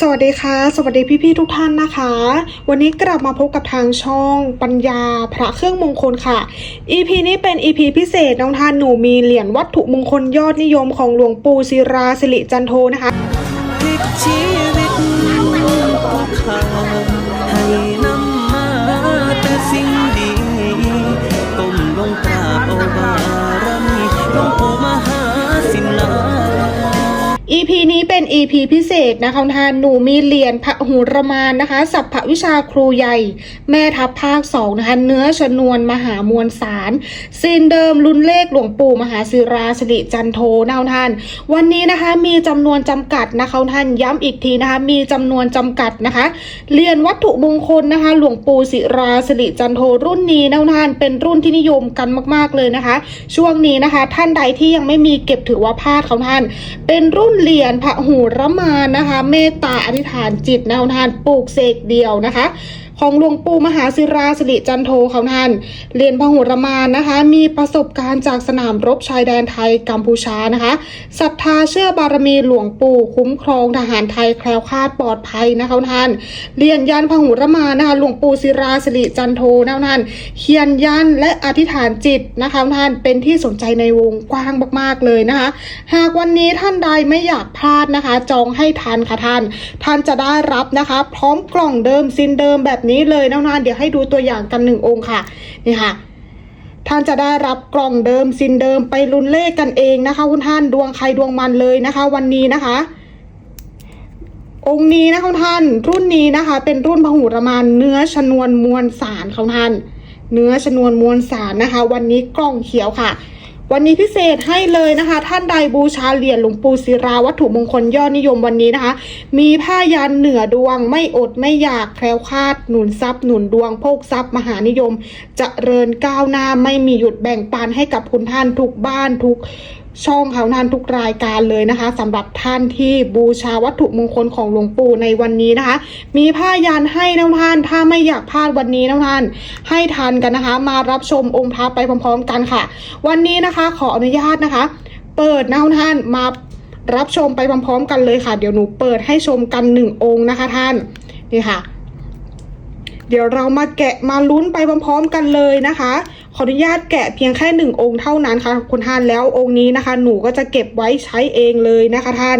สวัสดีค่ะ สวัสดีพี่ๆทุกท่านนะคะ วันนี้กลับมาพบกับทางช่องปัญญาพระเครื่องมงคลค่ะ EP นี้เป็น EP พิเศษน้องทานหนูมีเหรียญวัตถุมงคลยอดนิยมของหลวงปู่ศิราสิริจันโทนะคะชีวิตของเขาให้นำมาแต่สิ่ง EP นี้เป็น EP พิเศษนะคะท่านหนูมีเหรียญพระหูรมานนะคะ สัพพวิชาครูใหญ่ แม่ทัพภาคสองนะคะเนื้อชนวนมหามวลสารซีนเดิมรุ่นเลขหลวงปู่มหาศิราสิริจันโทนะท่าน วันนี้นะคะมีจำนวนจำกัดนะคะท่านย้ำอีกทีนะคะ มีจำนวนจำกัดนะคะเหรียญวัตถุมงคลนะคะ หลวงปู่ศิราสิริจันโทรุ่นนี้นะท่านเป็นรุ่นที่นิยมกันมาก ๆเลยนะคะ ช่วงนี้นะคะ ท่านใดที่ยังไม่มีเก็บถือว่าพลาดของท่าน เป็นรุ่นเหรียญพระหูรมานนะคะ เมตตาอธิษฐานจิตนะทานปลูกเสกเดียวนะคะของหลวงปู่มหาศิราสิริจันโทเขาท่านเรียนพหุรมานนะคะ มีประสบการณ์จากสนามรบชายแดนไทยกัมพูชานะคะศรัทธาเชื่อบารมีหลวงปู่คุ้มครองทหารไทยแคล้วคลาดปลอดภัยนะคะท่านเรียนยันพหุรมานนะคะหลวงปู่ศิราสิริจันโทนะท่านเขียนยันและอธิษฐานจิตนะคะท่านเป็นที่สนใจในวงกว้างมากๆเลยนะคะ หากวันนี้ท่านใดไม่อยากพลาดนะคะ จองให้ทันค่ะท่าน ท่านจะได้รับนะคะ พร้อมกล่องเดิมซินเดิมแบบนี้เลยนะท่านเดี๋ยวให้ดูตัวอย่างกันหนึ่งองค์ค่ะนี่ค่ะท่านจะได้รับกล่องเดิมซินเดิมไปลุ้นเลขกันเองนะคะคุณท่านดวงใครดวงมันเลยนะคะ วันนี้นะคะ องค์นี้นะคุณท่าน รุ่นนี้นะคะ เป็นรุ่นพหุรมานเนื้อชนวนมวลสารของท่าน เนื้อชนวนมวลสารนะคะ วันนี้กล่องเขียวค่ะ วันนี้พิเศษให้เลยนะคะ ท่านใดบูชาเหรียญหลวงปู่ศิราวัตถุมงคลยอดนิยมวันนี้นะคะ มีผ้ายันเหนือดวงไม่อดไม่อยากแคล้วคลาดหนุนทรัพย์หนุนดวงโภคทรัพย์มหานิยมจเจริญก้าวหน้าไม่มีหยุดแบ่งปันให้กับคุณท่านทุกบ้านทุก ช่องเขานานทุกรายการเลยนะคะสำหรับท่านที่บูชาวัตถุมงคลของหลวงปู่ในวันนี้นะคะ มีผ้ายันให้นะท่านถ้าไม่อยากพลาดวันนี้นะท่านให้ทันกันนะคะ มารับชมองค์พระไปพร้อมๆกันค่ะ วันนี้นะคะขออนุญาตนะคะ เปิดนะท่านมารับชมไปพร้อมๆ กันเลยค่ะ เดี๋ยวหนูเปิดให้ชมกันหนึ่งองค์นะคะท่านนี่ค่ะ เดี๋ยวเรามาแกะมาลุ้นไปพร้อมๆ กันเลยนะคะ ขออนุญาตแกะเพียงแค่หนึ่งองค์เท่านั้นค่ะคุณท่านแล้วองค์นี้นะคะ หนูก็จะเก็บไว้ใช้เองเลยนะคะท่าน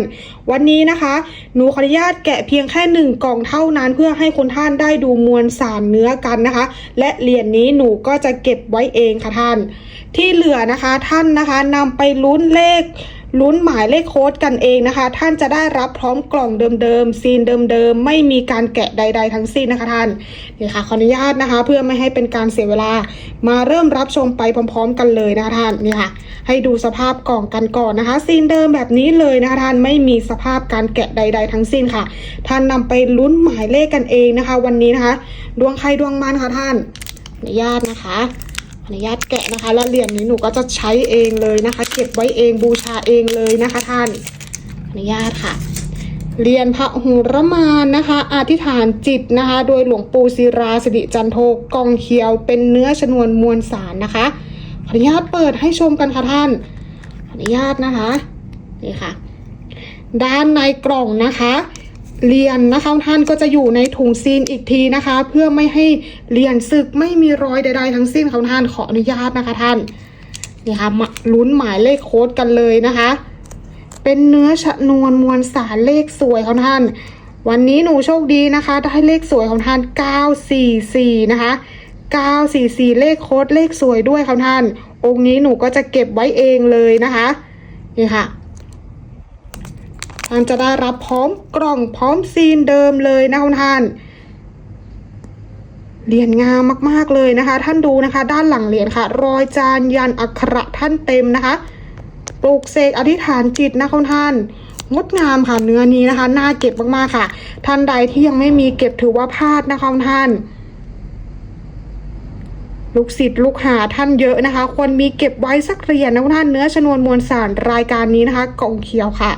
วันนี้นะคะ หนูขออนุญาตแกะเพียงแค่หนึ่งกล่องเท่านั้น เพื่อให้คุณท่านได้ดูมวลสารเนื้อกันนะคะ และเหรียญนี้หนูก็จะเก็บไว้เองค่ะท่าน ที่เหลือนะคะท่านนะคะนำไปลุ้นเลข ลุ้นหมายเลขโค้ดกันเองนะคะ ท่านจะได้รับพร้อมกล่องเดิมๆซีนเดิมๆ ไม่มีการแกะใด ๆ ทั้งสิ้นนะคะท่านนี่ค่ะขออนุญาตนะคะ เพื่อไม่ให้เป็นการเสียเวลามาเริ่มรับชมไปพร้อม ๆ กันเลยนะคะท่านนี่ค่ะ ให้ดูสภาพกล่องกันก่อนนะคะ ซีนเดิมแบบนี้เลยนะคะท่านไม่มีสภาพการแกะใด ๆ ทั้งสิ้นค่ะ ท่านนำไปลุ้นหมายเลขกันเองนะคะ วันนี้นะคะ ดวงใครดวงมันค่ะท่านอนุญาตนะคะ อนุญาตแกะนะคะ แล้วเหรียญนี้หนูก็จะใช้เองเลยนะคะ เก็บไว้เองบูชาเองเลยนะคะท่านอนุญาตค่ะ เรียญพระหูรมานนะคะอธิษฐานจิตนะคะ โดยหลวงปู่ศิราสิริจันโทกองเขียว เป็นเนื้อชนวนมวลสารนะคะขออนุญาตเปิดให้ชมกันค่ะท่านขออนุญาตนะคะนี่ค่ะ ด้านในกล่องนะคะ เหรียญนะคะท่านก็จะอยู่ในถุงซีนอีกทีนะคะ เพื่อไม่ให้เหรียญสึกไม่มีรอยใด ๆ ทั้งสิ้นของท่านขออนุญาตนะคะท่านนี่ค่ะลุ้นหมายเลขโค้ดกันเลยนะคะ เป็นเนื้อชนวนมวลสารเลขสวยของท่าน วันนี้หนูโชคดีนะคะ ได้เลขสวยของท่าน 944 นะคะ 944 เลขโค้ดเลขสวยด้วยของท่าน องค์นี้หนูก็จะเก็บไว้เองเลยนะคะนี่ค่ะ ท่านจะได้รับพร้อมกล่องพร้อมซีนเดิมเลยนะคุณท่านเหรียญงามมากๆเลยนะคะ ท่านดูนะคะ ด้านหลังเหรียญค่ะ รอยจานยันอักขระท่านเต็มนะคะปลูกเสกอธิษฐานจิตนะคุณท่านงดงามค่ะเนื้อนี้นะคะน่าเก็บมากๆค่ะ ท่านใดที่ยังไม่มีเก็บถือว่าพลาดนะคะท่าน ลูกศิษย์ลูกหาท่านเยอะนะคะ ควรมีเก็บไว้สักเหรียญนะคุณท่านเนื้อชนวนมวลสารรายการนี้นะคะกล่องเขียวค่ะ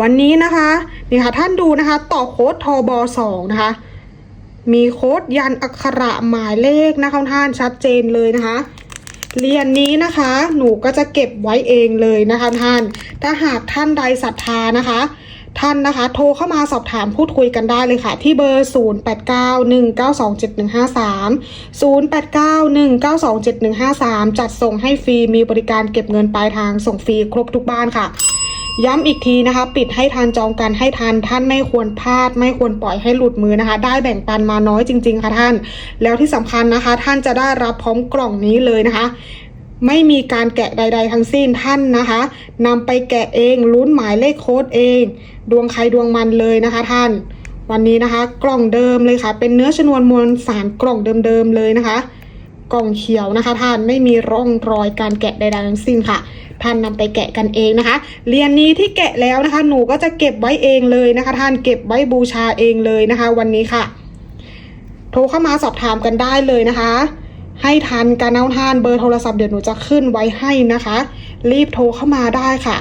วันนี้นะคะนี่ค่ะท่านดูนะคะ ต่อโค้ดทบสองนะคะ มีโค้ดยันอักขระหมายเลขนะคะท่านชัดเจนเลยนะคะเหรียญนนี้นะคะหนูก็จะเก็บไว้เองเลยนะคะท่าน ถ้าหากท่านใดศรัทธานะคะ ท่านนะคะ โทรเข้ามาสอบถามพูดคุยกันได้เลยค่ะ ที่เบอร์ 0891927153 0891927153 จัดส่งให้ฟรีมีบริการเก็บเงินปลายทางส่งฟรีครบทุกบ้านค่ะ ย้ำอีกทีนะคะ ปิดให้ทันจองกันให้ทันท่านไม่ควรพลาด ไม่ควรปล่อยให้หลุดมือนะคะ ได้แบ่งปันมาน้อยจริง ๆ ค่ะท่าน แล้วที่สำคัญนะคะ ท่านจะได้รับพร้อมกล่องนี้เลยนะคะไม่มีการแกะใด ๆ ทั้งสิ้นท่านนะคะนำไปแกะเองลุ้นหมายเลขโค้ดเอง ดวงใครดวงมันเลยนะคะท่าน วันนี้นะคะ กล่องเดิมเลยค่ะ เป็นเนื้อชนวนมวลสารกล่องเดิมๆเลยนะคะ กล่องเขียวนะคะ ท่านไม่มีร่องรอยการแกะใดๆทั้งสิ้นค่ะ ท่านนำไปแกะกันเองนะคะเหรียนนี้ที่แกะแล้วนะคะ หนูก็จะเก็บไว้เองเลยนะคะ ท่านเก็บไว้บูชาเองเลยนะคะ วันนี้ค่ะ โทรเข้ามาสอบถามกันได้เลยนะคะ ให้ทันการเอาทานเบอร์โทรศัพท์เดี๋ยวหนูจะขึ้นไว้ให้นะคะ รีบโทรเข้ามาได้ค่ะ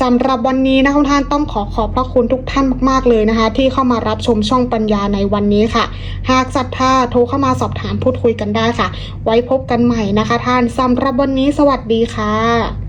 สำหรับวันนี้นะคะท่านต้องขอขอบพระคุณทุกท่านมาก ๆ เลยนะคะ ที่เข้ามารับชมช่องปัญญาในวันนี้ค่ะ หากศรัทธาโทรเข้ามาสอบถามพูดคุยกันได้ค่ะ ไว้พบกันใหม่นะคะท่านสำหรับวันนี้สวัสดีค่ะ